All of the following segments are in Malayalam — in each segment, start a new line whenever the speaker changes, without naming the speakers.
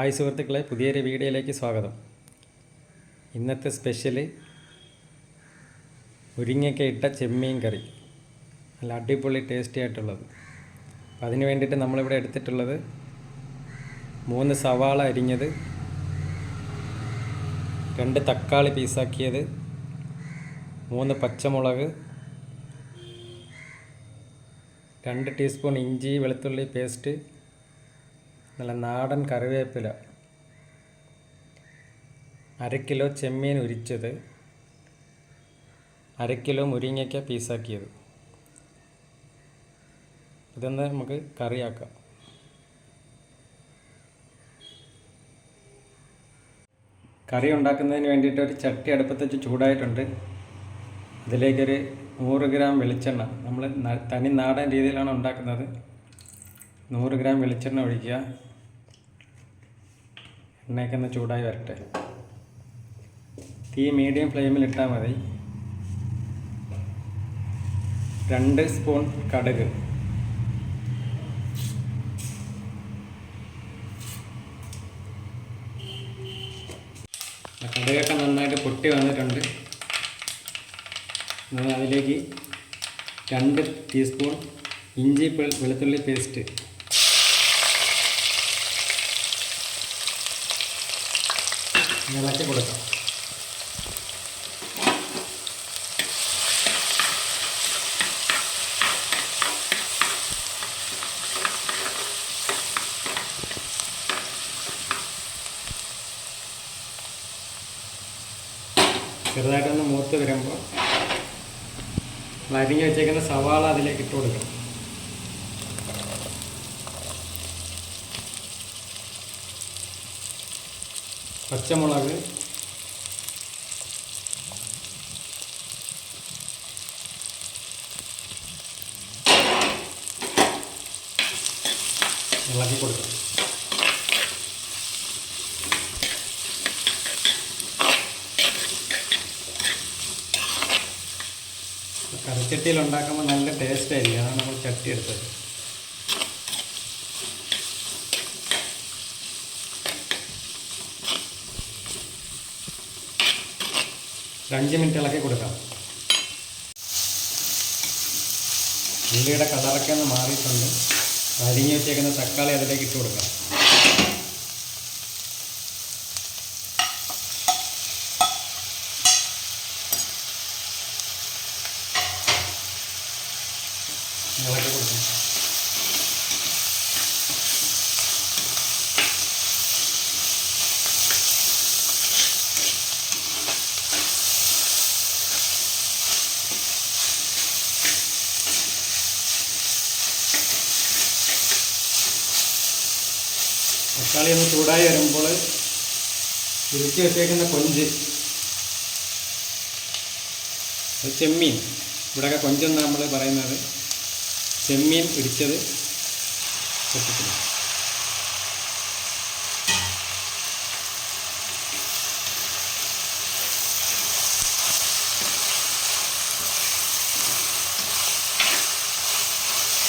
ഹായ് സുഹൃത്തുക്കളെ പുതിയൊരു വീഡിയോയിലേക്ക് സ്വാഗതം. ഇന്നത്തെ സ്പെഷ്യൽ മുരിങ്ങയ്ക്ക ഇട്ട ചെമ്മീൻ കറി. നല്ല അടിപൊളി ടേസ്റ്റി ആയിട്ടുള്ളത്. അപ്പം അതിന് വേണ്ടിയിട്ട് നമ്മളിവിടെ എടുത്തിട്ടുള്ളത് മൂന്ന് സവാള അരിഞ്ഞത് രണ്ട് തക്കാളി പീസാക്കിയത് മൂന്ന് പച്ചമുളക് രണ്ട് ടീസ്പൂൺ ഇഞ്ചി വെളുത്തുള്ളി പേസ്റ്റ് നല്ല നാടൻ കറിവേപ്പില. അര കിലോ ചെമ്മീൻ ഉരിച്ചത്. അര കിലോ മുരിങ്ങയ്ക്ക പീസാക്കിയത്. ഇതൊന്ന് നമുക്ക് കറിയാക്കാം. കറി ഉണ്ടാക്കുന്നതിന് വേണ്ടിയിട്ട് ഒരു ചട്ടി അടുപ്പത്ത് വെച്ച് ചൂടായിട്ടുണ്ട്. അതിലേക്കൊരു നൂറ് ഗ്രാം വെളിച്ചെണ്ണ. നമ്മൾ തനി നാടൻ രീതിയിലാണ് ഉണ്ടാക്കുന്നത്. നൂറ് ഗ്രാം വെളിച്ചെണ്ണ ഒഴിക്കുക. എണ്ണയൊക്കെ ഒന്ന് ചൂടായി വരട്ടെ. തീ മീഡിയം ഫ്ലെയിമിൽ ഇട്ടാൽ മതി. രണ്ട് സ്പൂൺ കടുക്. കടുകൊക്കെ നന്നായിട്ട് പൊട്ടി വന്നിട്ടുണ്ട്. അതിലേക്ക് രണ്ട് ടീസ്പൂൺ ഇഞ്ചി വെളു- വെളുത്തുള്ളി പേസ്റ്റ് ഇളക്കി കൊടുക്കാം. ചെറുതായിട്ടൊന്ന് മൂത്ത് വരുമ്പോൾ അരിഞ്ഞ് വെച്ചേക്കുന്ന സവാള അതിലേക്ക് ഇട്ട് കൊടുക്കണം. പച്ചമുളക്. ഇളക്കി കൊടുക്കണം കറിച്ചട്ടിയിൽ ഉണ്ടാക്കുമ്പോൾ നല്ല ടേസ്റ്റ് ആയിരിക്കും. അതാണ് നമ്മൾ ചട്ടി എടുത്തത് അഞ്ച് മിനിറ്റ് ഇളക്കി കൊടുക്കാം. ഉള്ളിയുടെ കളറൊക്കെ ഒന്ന് മാറിയിട്ടുണ്ട്. അരിഞ്ഞ് വെച്ചേക്കുന്ന തക്കാളി അതിലേക്ക് ഇട്ട് കൊടുക്കാം. ഇളക്കി കൊടുക്കണം തക്കാളി ഒന്ന് ചൂടായി വരുമ്പോൾ ഉരുക്കി വെച്ചേക്കുന്ന കൊഞ്ച്. അത് ചെമ്മീൻ. ഇവിടെയൊക്കെ കൊഞ്ചെന്ന് നമ്മൾ പറയുന്നത്. ചെമ്മീൻ ഇടിച്ചത് പൊട്ടിക്കുന്നു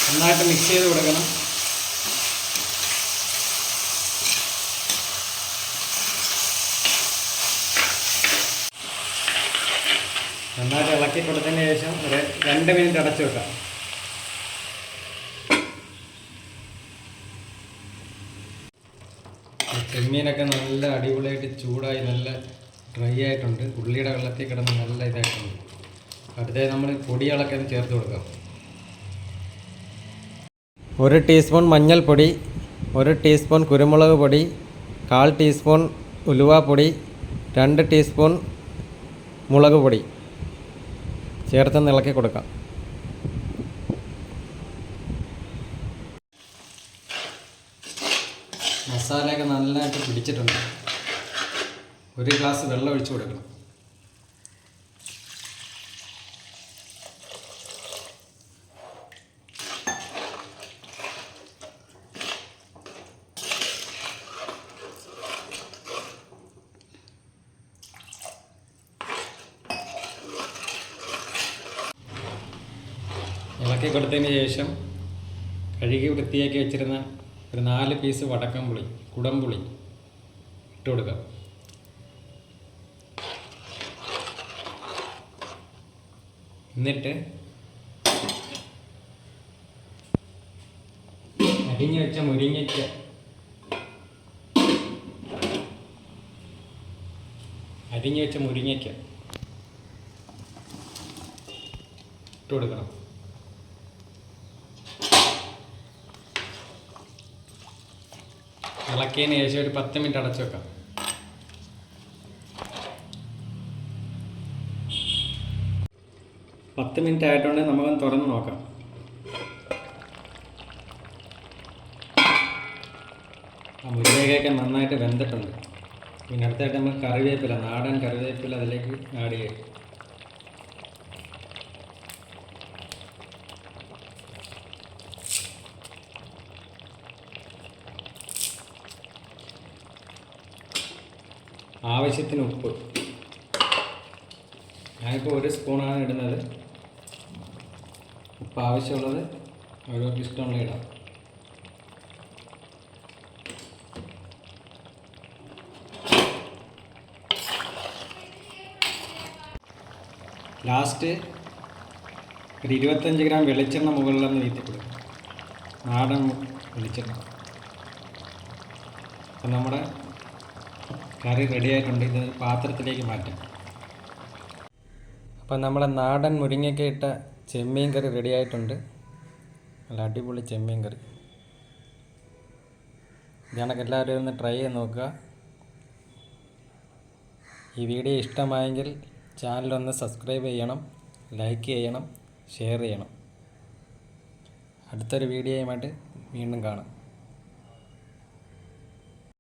നന്നായിട്ട് മിക്സ് ചെയ്ത് കൊടുക്കണം. നന്നായിട്ട് ഇളക്കി കൊടുത്തതിന് ശേഷം ഒരു രണ്ട് മിനിറ്റ് അടച്ചു വെക്കാം. ചെമ്മീനൊക്കെ നല്ല അടിപൊളിയായിട്ട് ചൂടായി നല്ല ഡ്രൈ ആയിട്ടുണ്ട്. ഉള്ളിയുടെ വെള്ളത്തിൽ കിടന്ന് നല്ല ഇതായിട്ടുണ്ട്. അടുത്തത് നമ്മൾ പൊടികളൊക്കെ ചേർത്ത് കൊടുക്കാം. ഒരു ടീസ്പൂൺ മഞ്ഞൾപ്പൊടി ഒരു ടീസ്പൂൺ കുരുമുളക് പൊടി കാൽ ടീസ്പൂൺ ഉലുവാപ്പൊടി രണ്ട് ടീസ്പൂൺ മുളക് പൊടി. ചേർത്ത് ഇളക്കി കൊടുക്കാം. മസാലയൊക്കെ നല്ലതായിട്ട് പിടിച്ചിട്ടുണ്ട്. ഒരു ഗ്ലാസ് വെള്ളം ഒഴിച്ചു കൊടുക്കണം. ഇളക്കി കൊടുത്തതിന് ശേഷം കഴുകി വൃത്തിയാക്കി വെച്ചിരുന്ന ഒരു നാല് പീസ് വടക്കംപുളി കുടംപുളി ഇട്ട് കൊടുക്കാം. എന്നിട്ട് അരിഞ്ഞു വെച്ച മുരിങ്ങയ്ക്ക അരിഞ്ഞു വെച്ച മുരിങ്ങയ്ക്ക ഇട്ട് കൊടുക്കണം. ഇളക്കിയതിന് ശേഷം ഒരു പത്ത് മിനിറ്റ് അടച്ചു വെക്കാം. പത്ത് മിനിറ്റ് ആയിട്ടുണ്ട് നമുക്കൊന്ന് തുറന്ന് നോക്കാം. മുരിങ്ങയൊക്കെ നന്നായിട്ട് വെന്തിട്ടുണ്ട്. പിന്നെ അടുത്തായിട്ട് നമുക്ക് കറിവേപ്പില നാടൻ കറിവേപ്പില അതിലേക്ക് ആഡ് ചെയ്യും. ആവശ്യത്തിന് ഉപ്പ്. ഞാനിപ്പോൾ ഒരു സ്പൂണാണ് ഇടുന്നത്. ഉപ്പ് ആവശ്യമുള്ളത് ഓരോർക്ക് ഇഷ്ടമുള്ള ഇടാം ലാസ്റ്റ് ഒരു ഇരുപത്തഞ്ച് ഗ്രാം വെളിച്ചെണ്ണ മുകളിലൊന്ന് വീത്തിക്കൊടുക്കും നാടൻ വെളിച്ചെണ്ണ. അപ്പം നമ്മുടെ കറി റെഡിയായിട്ടുണ്ട്. ഇത് പാത്രത്തിലേക്ക് മാറ്റാം. അപ്പം നമ്മുടെ നാടൻ മുരിങ്ങയ്ക്ക ഇട്ട ചെമ്മീൻ കറി റെഡിയായിട്ടുണ്ട്. നല്ല അടിപൊളി ചെമ്മീൻ കറി. ഞാനൊക്കെ എല്ലാവരും ഒന്ന് ട്രൈ ചെയ്ത് നോക്കുക. ഈ വീഡിയോ ഇഷ്ടമായെങ്കിൽ ചാനലൊന്ന് സബ്സ്ക്രൈബ് ചെയ്യണം ലൈക്ക് ചെയ്യണം ഷെയർ ചെയ്യണം. അടുത്തൊരു വീഡിയോയുമായിട്ട് വീണ്ടും കാണാം.